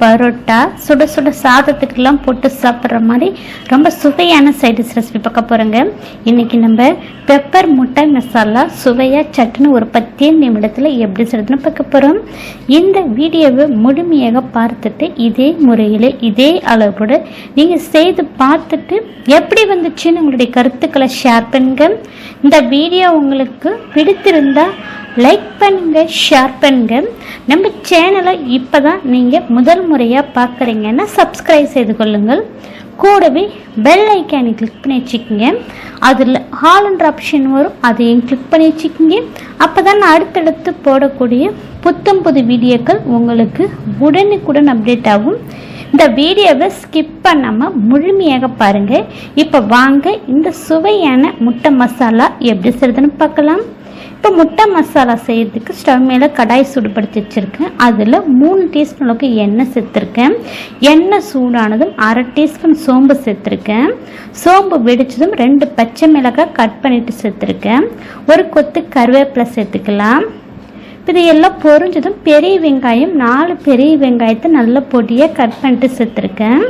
பரோட்டா சுட சுட சாதத்துக்கெல்லாம் போட்டு சாப்பிட்ற மாதிரி ரொம்ப சுவையான சைடிஷ் ரெசிபி பார்க்க போகிறோங்க இன்றைக்கி நம்ம பெப்பர் முட்டை மசாலா சுவையாக சட்டுன்னு ஒரு பத்தே நிமிடத்தில் எப்படி செய்யறதுன்னு பார்க்க போகிறோம் இந்த வீடியோவை முழுமையாக பார்த்துட்டு இதே முறையில் இதே அளவோடு நீங்கள் செய்து பார்த்துட்டு எப்படி வந்துச்சுன்னு உங்களுடைய கருத்துக்களை ஷேர் பண்ணுங்க. இந்த வீடியோ உங்களுக்கு பிடித்திருந்தால் லைக் பண்ணுங்க ஷேர் பண்ணுங்க. நம்ம சேனலை இப்போ தான் நீங்கள் முதல் முறையாக பார்க்குறீங்கன்னா சப்ஸ்கிரைப் செய்து கொள்ளுங்கள். கூடவே பெல் ஐக்கானை கிளிக் பண்ணி வச்சுக்கோங்க. அதில் ஹால்ன்ற ஆப்ஷன் வரும் அதையும் கிளிக் பண்ணி வச்சுக்கோங்க. அப்போ தான் நான் அடுத்தடுத்து போடக்கூடிய புத்தம் புது வீடியோக்கள் உங்களுக்கு உடனுக்குடன் அப்டேட் ஆகும். இந்த வீடியோவை ஸ்கிப் பண்ணாமல் முழுமையாக பாருங்கள் இப்போ வாங்க இந்த சுவையான முட்டை மசாலா எப்படி செய்யுதுன்னு பார்க்கலாம். இப்போ முட்டை மசாலா செய்கிறதுக்கு ஸ்டவ் மேலே கடாய் சூடுபடுத்தி வச்சுருக்கேன். அதில் மூணு டீஸ்பூன் அளவுக்கு எண்ணெய் சேர்த்துருக்கேன். எண்ணெய் சூடானதும் அரை டீஸ்பூன் சோம்பு சேர்த்துருக்கேன். சோம்பு வெடிச்சதும் ரெண்டு பச்சை மிளகாய் கட் பண்ணிவிட்டு சேர்த்துருக்கேன். ஒரு கொத்து கருவேப்பிலை சேர்த்துக்கலாம். இது எல்லாம் பொரிஞ்சதும் பெரிய வெங்காயம் நாலு பெரிய வெங்காயத்தை நல்ல பொடியாக கட் பண்ணிட்டு சேர்த்துருக்கேன்.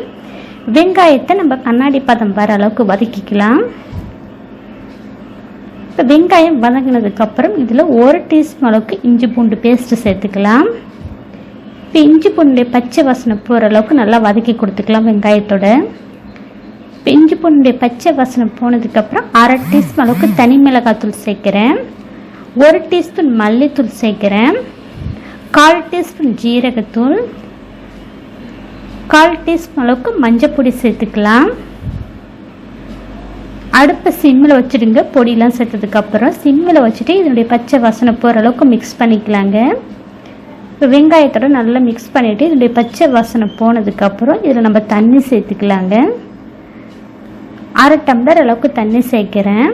வெங்காயத்தை நம்ம கண்ணாடி பதம் வர அளவுக்கு வதக்கிக்கலாம். இப்போ வெங்காயம் வதங்கினதுக்கப்புறம் இதில் ஒரு டீஸ்பூன் அளவுக்கு இஞ்சி பூண்டு பேஸ்ட்டு சேர்த்துக்கலாம். இப்போ இஞ்சி பூண்டு பச்சை வாசனை போகிற அளவுக்கு நல்லா வதக்கி கொடுத்துக்கலாம் வெங்காயத்தோட. இப்போ இஞ்சி பூண்டு பச்சை வாசனை போனதுக்கப்புறம் அரை டீஸ்பூன் அளவுக்கு தனி மிளகாத்தூள் சேர்க்குறேன். ஒரு டீஸ்பூன் மல்லித்தூள் சேர்க்குறேன். கால் டீஸ்பூன் ஜீரகத்தூள். கால் டீஸ்பூன் அளவுக்கு மஞ்சள் பொடி சேர்த்துக்கலாம். அடுப்பை சிம்மில் வச்சுடுங்க. பொடியெலாம் சேர்த்ததுக்கப்புறம் சிம்மில் வச்சுட்டு இதனுடைய பச்சை வாசனை போகிற அளவுக்கு மிக்ஸ் பண்ணிக்கலாங்க. இப்போ வெங்காயத்தோட நல்லா மிக்ஸ் பண்ணிவிட்டு இதனுடைய பச்சை வாசனை போனதுக்கப்புறம் இதில் நம்ம தண்ணி சேர்த்துக்கலாங்க. அரை டம்ளர் அளவுக்கு தண்ணி சேர்க்குறேன்.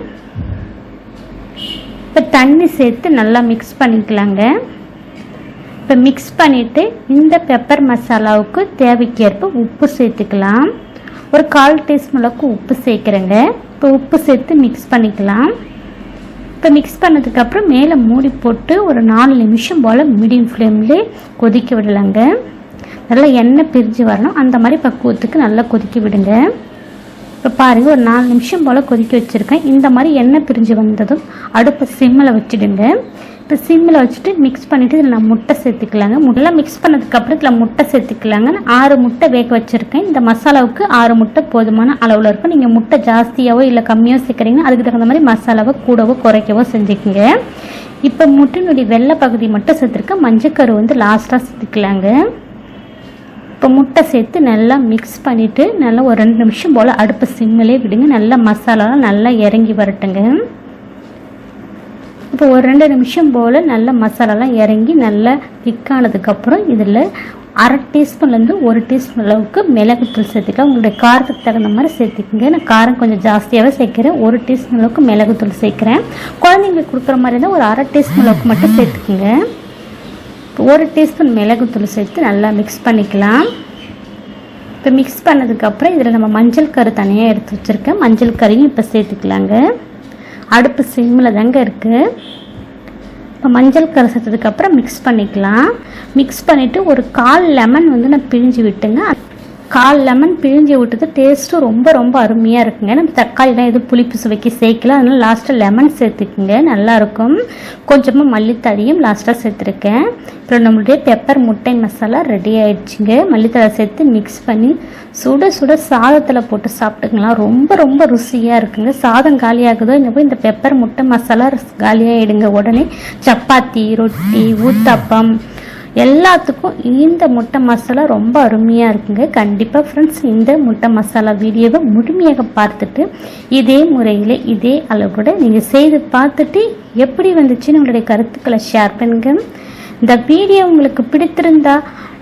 இப்போ தண்ணி சேர்த்து நல்லா மிக்ஸ் பண்ணிக்கலாங்க. இப்போ மிக்ஸ் பண்ணிவிட்டு இந்த பெப்பர் மசாலாவுக்கு தேவைக்கேற்ப உப்பு சேர்த்துக்கலாம். ஒரு கால் டீஸ்பூன் அளவுக்கு உப்பு சேர்க்குறேங்க. இப்போ உப்பு சேர்த்து மிக்ஸ் பண்ணிக்கலாம். இப்போ மிக்ஸ் பண்ணதுக்கப்புறம் மேலே மூடி போட்டு ஒரு நாலு நிமிஷம் போல் மீடியம் ஃப்ளேம்லேயே கொதிக்க விடலாங்க. நல்லா எண்ணெய் பிரிஞ்சு வரணும். அந்த மாதிரி பக்குவத்துக்கு நல்லா கொதிக்க விடுங்க. இப்போ பாருங்கள் ஒரு நாலு நிமிஷம் போல் கொதிக்க வச்சுருக்கேன். இந்த மாதிரி எண்ணெய் பிரிஞ்சு வந்ததும் அடுப்பை சிம்மில் வச்சுடுங்க. இப்போ சிம்மில் வச்சுட்டு மிக்ஸ் பண்ணிவிட்டு இதில் நான் முட்டை சேர்த்துக்கலாங்க. முட்டெல்லாம் மிக்ஸ் பண்ணதுக்கப்புறம் இதில் முட்டை சேர்த்துக்கலாங்க ஆறு முட்டை வேக வச்சுருக்கேன். இந்த மசாலாவுக்கு ஆறு முட்டை போதுமான அளவில் இருக்கும். நீங்கள் முட்டை ஜாஸ்தியாகவோ இல்லை கம்மியாக சேர்க்குறீங்கன்னா அதுக்கு தகுந்த மாதிரி மசாலாவை கூடவோ குறைக்கவோ செஞ்சுக்கோங்க. இப்போ முட்டையினுடைய வெள்ளை பகுதி மட்டும் சேர்த்துருக்கேன். மஞ்சக்கரு வந்து லாஸ்ட்டாக சேர்த்துக்கலாங்க. இப்போ முட்டை சேர்த்து நல்லா மிக்ஸ் பண்ணிவிட்டு நல்லா ஒரு ரெண்டு நிமிஷம் போல் அடுப்பு சிம்மிலே விடுங்க. நல்லா மசாலாலாம் நல்லா இறங்கி வரட்டுங்க. இப்போ ஒரு ரெண்டு நிமிஷம் போல் நல்ல மசாலாலாம் இறங்கி நல்லா திக்கானதுக்கப்புறம் இதில் அரை டீஸ்பூன்லேருந்து ஒரு டீஸ்பூன் அளவுக்கு மிளகுத்தூள் சேர்த்துக்கலாம். உங்களுடைய காரத்துக்கு தகுந்த மாதிரி சேர்த்துக்கோங்க. நான் காரம் கொஞ்சம் ஜாஸ்தியாகவே சேர்க்குறேன். ஒரு டீஸ்பூன் அளவுக்கு மிளகுத்தூள் சேர்க்குறேன். குழந்தைங்களுக்கு கொடுக்குற மாதிரி இருந்தால் ஒரு அரை டீஸ்பூன் அளவுக்கு மட்டும் சேர்த்துக்குங்க. ஒரு டீஸ்பூன் மிளகுத்தூள் சேர்த்து நல்லா மிக்ஸ் பண்ணிக்கலாம். இப்போ மிக்ஸ் பண்ணதுக்கப்புறம் இதில் நம்ம மஞ்சள் கரு தனியாக எடுத்து வச்சுருக்கேன். மஞ்சள் கறியும் இப்போ சேர்த்துக்கலாங்க. அடுப்பு சிம்மில் தாங்க இருக்குது இப்போ மஞ்சள் கரைசத்துக்கப்புறம் மிக்ஸ் பண்ணிக்கலாம். மிக்ஸ் பண்ணிவிட்டு ஒரு கால் லெமன் வந்து நான் பிழிஞ்சு விட்டுங்க. கால் லெமன் பிழிஞ்சு விட்டது. டேஸ்ட்டும் ரொம்ப ரொம்ப அருமையாக இருக்குங்க. நம்ம தக்காளிலாம் எதுவும் புளிப்பு சுவைக்கு சேர்க்கல. அதனால் லாஸ்ட்டாக லெமன் சேர்த்துக்குங்க. நல்லாயிருக்கும் கொஞ்சமாக மல்லித்தழையும் லாஸ்ட்டாக சேர்த்துருக்கேன். அப்புறம் நம்மளுடைய பெப்பர் முட்டை மசாலா ரெடி ஆயிடுச்சுங்க. மல்லித்தழை சேர்த்து மிக்ஸ் பண்ணி சுட சுட சாதத்தில் போட்டு சாப்பிட்டுக்கலாம். ரொம்ப ரொம்ப ருசியாக இருக்குங்க. சாதம் காலியாகுதோ இங்கே போய் இந்த பெப்பர் முட்டை மசாலா காலியாகிடுங்க உடனே சப்பாத்தி ரொட்டி ஊத்தப்பம் எல்லாத்துக்கும் இந்த முட்டை மசாலா ரொம்ப அருமையாக இருக்குங்க. கண்டிப்பாக ஃப்ரெண்ட்ஸ் இந்த முட்டை மசாலா வீடியோவை முழுமையாக பார்த்துட்டு இதே முறையில் இதே அளவோட நீங்கள் செய்து பார்த்துட்டு எப்படி வந்துச்சுன்னு உங்களுடைய கருத்துக்களை ஷேர் பண்ணுங்க. இந்த வீடியோ உங்களுக்கு பிடித்திருந்தா